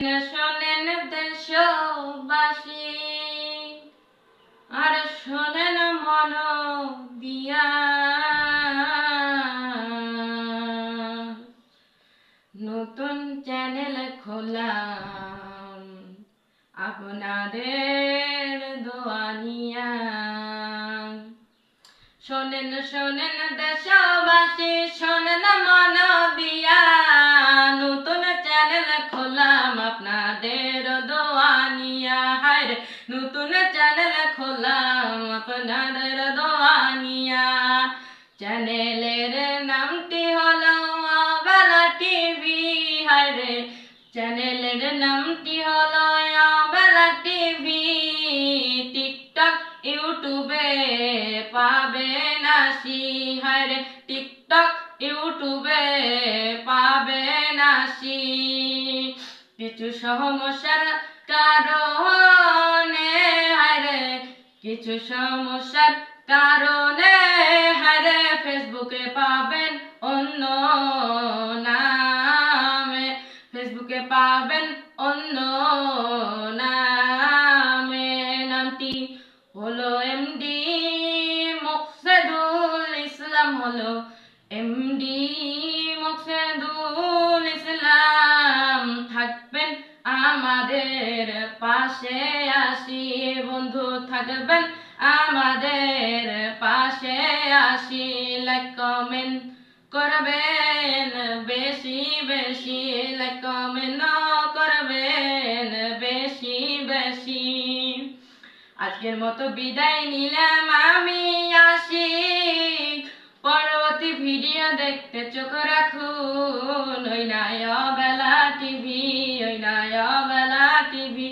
শোনেন দেশবাসী, আর শোনেন মন দিয়া। নতুন চ্যানেল খোলাম আপনাদের দোয়ানিয়া। শোনেন শোনেন দেশবাসী, শোনেন মন দিয়া। আপনাদের দোয়ানিয়া হায়, নতুন চ্যানেল খোলাম আপনাদের দোয়ানিয়া চ্যানেলের নামটি হলো আবেলা টিভি, হায় চ্যানেলের নামটি হলো আবেলা টিভি। টিকটক, ইউটিউবে পাবেন আসি, হায় টিকটক, ইউটিউবে পাবেন আসি। কিছু সমস্যার কারণে, হায় রে, কিছু সমস্যার কারণে, হায় রে ফেসবুকে পাবেন অন্য নামে ফেসবুকে পাবেন অন্য নামে, নামটি হলো এমডি মুকসেদুল ইসলাম, হলো এমডি পাশে আসি, বন্ধু থাকবেন আমাদের পাশে আসি লাইক কমেন্ট করবেন, বেশি বেশি লাইক কমেন্ট করবেন, বেশি বেশি। আজকের মতো বিদায় নিলাম, আমি আসি। পরবর্তী ভিডিও দেখতে চোখ রাখুন, ওই নাই বেলা টিভি